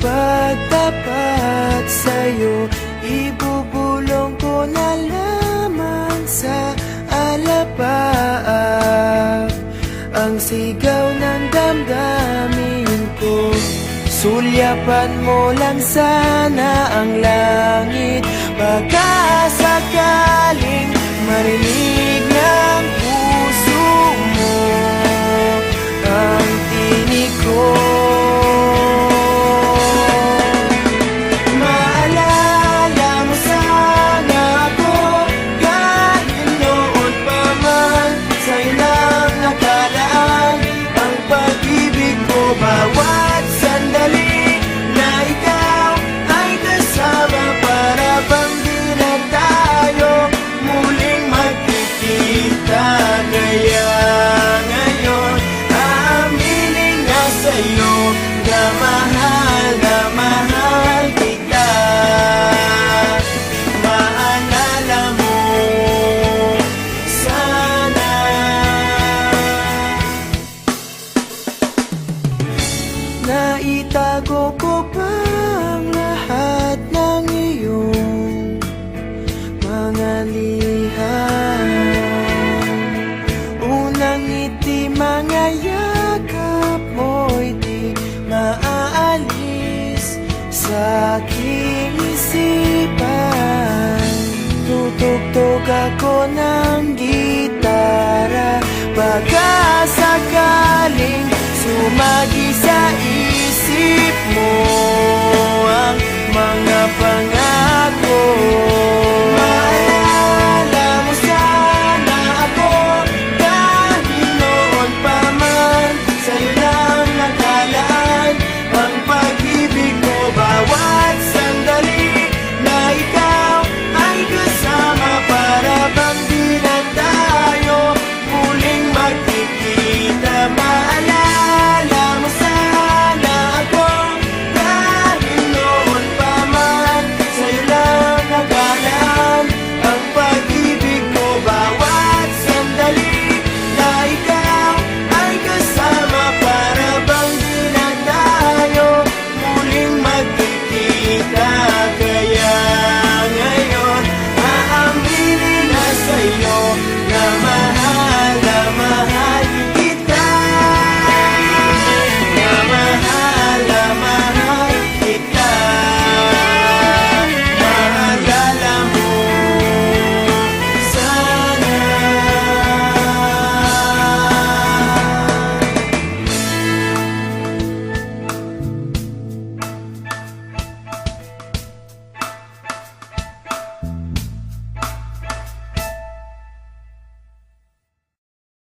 pagtapat sa'yo Ibubulong ko na lamang sa alapaap. Ang sigaw ng damdamin ko Sulyapan mo lang sana ang langit. Baka sakaling marinig Tugtog ako ng gitara. Baka sakaling